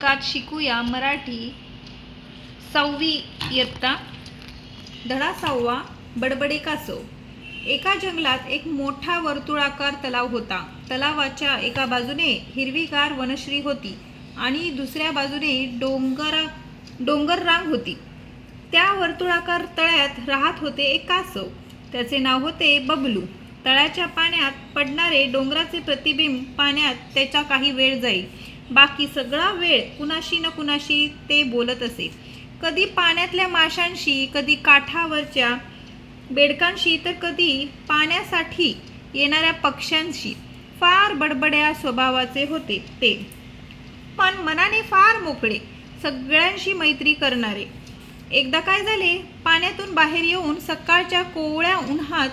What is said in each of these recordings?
कात शिकूया मराठी सहावी इयत्ता. धडा सहावा बडबडे कासव. एका जंगलात एक मोठा वर्तुळाकार तलाव होता. तलावाच्या एका बाजूने हिरवीगार वनश्री होती आणि दुसऱ्या बाजूने डोंगर डोंगर रांग होती. त्या वर्तुळाकार तळ्यात राहत होते एक कासव. त्याचे नाव होते बबलू. तळ्याच्या पाण्यात पडणारे डोंगराचे प्रतिबिंब पाण्यात त्याचा काही वेळ जाई. बाकी सगळा वेळ कुणाशी न कुणाशी ते बोलत असे. कधी पाण्यातल्या माशांशी कधी काठावरच्या बेडकांशी तर कधी पाण्यासाठी येणाऱ्या पक्ष्यांशी फार बडबड्या स्वभावाचे होते ते. पण मनाने फार मोकळे सगळ्यांशी मैत्री करणारे. एकदा काय झाले पाण्यातून बाहेर येऊन सकाळच्या कोवळ्या उन्हात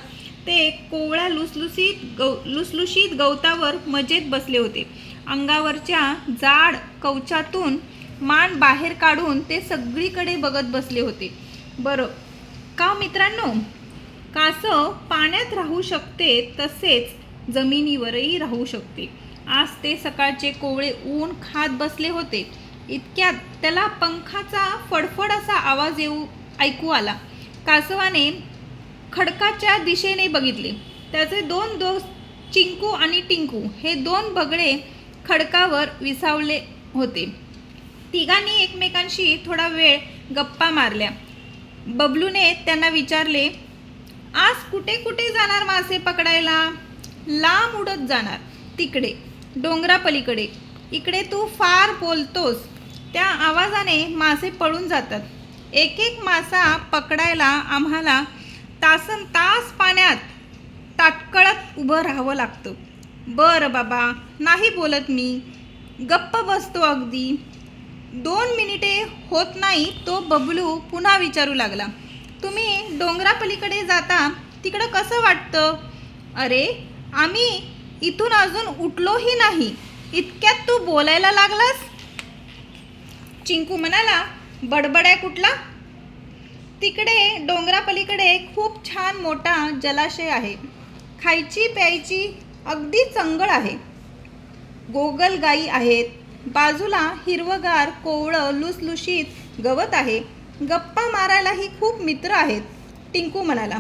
ते कोवळ्या लुसलुसीत गौ लुसलुशीत गवतावर मजेत बसले होते. अंगावरच्या जाड कवचातून मान बाहेर काढून ते सगळीकडे बघत बसले होते. बरं का मित्रांनो? कासव पाण्यात राहू शकते तसेच जमिनीवरही राहू शकते. आज ते सकाळचे कोवळे ऊन खात बसले होते. इतक्यात त्याला पंखाचा फडफड असा आवाज येऊ ऐकू आला. कासवाने खडकाच्या दिशेने बघितले. त्याचे दोन दोस्त चिंकू आणि टिंकू हे दोन बगळे खडकावर विसावले होते. तिघांनी एकमेकांशी थोडा वेळ गप्पा मारल्या. बबलूने त्यांना विचारले आज कुठे कुठे जाणार मासे पकडायला? लांब उडत जाणार. तिकडे डोंगरापलीकडे इकडे तू फार बोलतोस. त्या आवाजाने मासे पळून जातात. एक एक मासा पकडायला आम्हाला तासन तास पाण्यात ताटकळत उभं राहावं लागतं. बरं बाबा नाही बोलत मी. गप्प बसतो अगदी. दोन मिनिटे होत नाही तो बबलू पुन्हा विचारू लागला. तुम्ही डोंगरापलीकडे जाता तिकडं कसं वाटतं? अरे आम्ही इथून अजून उठलोही नाही. इतक्यात तू बोलायला लागलास? चिंकू म्हणाला बडबड्या कुठला? तिकडे डोंगरापलीकडे खूप छान मोठा जलाशय आहे. खायची प्यायची अगदी चंगळ आहे. गोगल गाई आहेत. बाजूला हिरवगार कोवळं लुसलुशीत गवत आहे. गप्पा मारायलाही खूप मित्र आहेत टिंकू म्हणाला.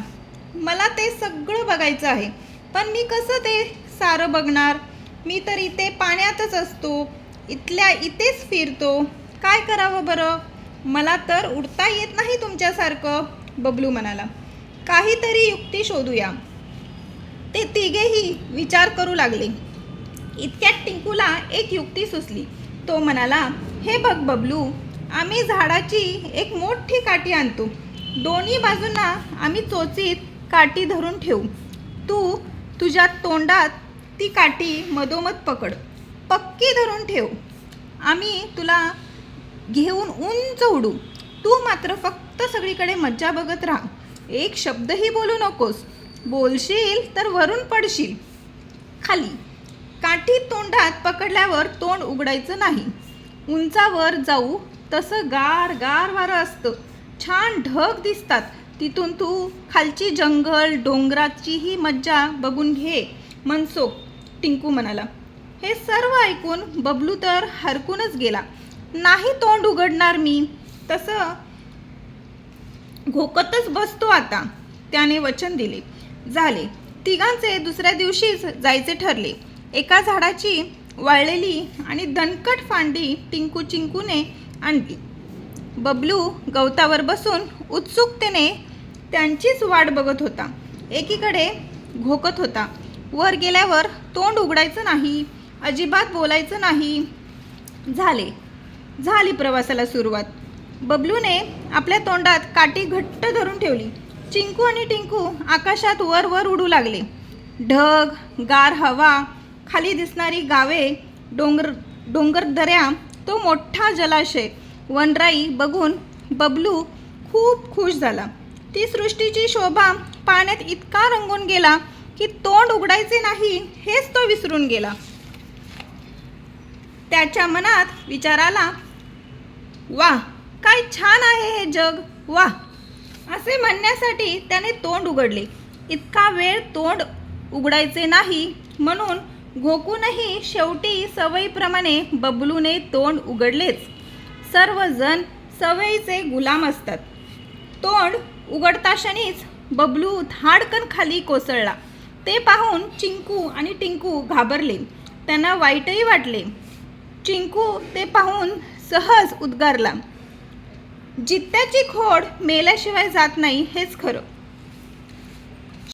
मला ते सगळं बघायचं आहे पण मी कसं ते सारं बघणार? मी तर इथे पाण्यातच असतो. इथल्या इथेच फिरतो. काय करावं बरं? मला तर उडता येत नाही तुमच्यासारखं बबलू म्हणाला. काहीतरी युक्ती शोधूया. ते तिघेही विचार करू लागले. इतक्यात टिंकूला एक युक्ती सुचली. तो म्हणाला हे बघ बबलू आम्ही झाडाची एक मोठी काठी आणतो. दोन्ही बाजूंना आम्ही चोचीत काठी धरून ठेवू. तू तुझ्या तोंडात ती काठी मधोमध पकड. पक्की धरून ठेव. आम्ही तुला घेऊन उंच उडू. तू मात्र फक्त सगळीकडे मज्जा बघत राहा. एक शब्दही बोलू नकोस. बोलशील तर वरून पडशील. खाली. काठी तोंडात पकडल्यावर तोंड उघडायचं नाही. उंचावर जाऊ तसं गार गार वारं असतं. छान ढग दिसतात. तिथून तू खालची जंगल डोंगराचीही मज्जा बघून घे मनसोख टिंकू म्हणाला. हे सर्व ऐकून बबलू तर हरकूनच गेला. नाही तोंड उघडणार मी. तसं घोकतच बसतो आता. त्याने वचन दिले. झाले. तिघांचे दुसऱ्या दिवशीच जायचे ठरले. एका झाडाची वाळलेली आणि दणकट फांदी टिंकू चिंकूने आणली. बबलू गवतावर बसून उत्सुकतेने त्यांचीच वाट बघत होता. एकीकडे घोकत होता. वर गेल्यावर तोंड उघडायचं नाही. अजिबात बोलायचं नाही. झाले. झाली प्रवासाला सुरुवात. बबलूने आपल्या तोंडात काठी घट्ट धरून ठेवली. चिंकू आणि टिंकू आकाशात वर वर उडू लागले. ढग गार हवा खाली दिसणारी गावे डोंगर डोंगर दऱ्या तो मोठा जलाशय. वनराई बघून बबलू खूप खुश झाला. ती सृष्टीची शोभा पाण्यात इतका रंगून गेला की तोंड उघडायचे नाही हेच तो विसरून गेला. त्याच्या मनात विचार आला वा काय छान आहे हे जग. वा असे म्हणण्यासाठी त्याने तोंड उघडले. इतका वेळ तोंड उघडायचे नाही. म्हणून घोकूनही शेवटी सवयीप्रमाणे बबलूने तोंड उघडलेच. सर्वजण सवयीचे गुलाम असतात. तोंड उघडताक्षणीच बबलू धाडकन खाली कोसळला. ते पाहून चिंकू आणि टिंकू घाबरले. त्यांना वाईटही वाटले. चिंकू ते पाहून सहज उद्गारला. जित्त्याची खोड मेल्याशिवाय जात नाही हेच खरं.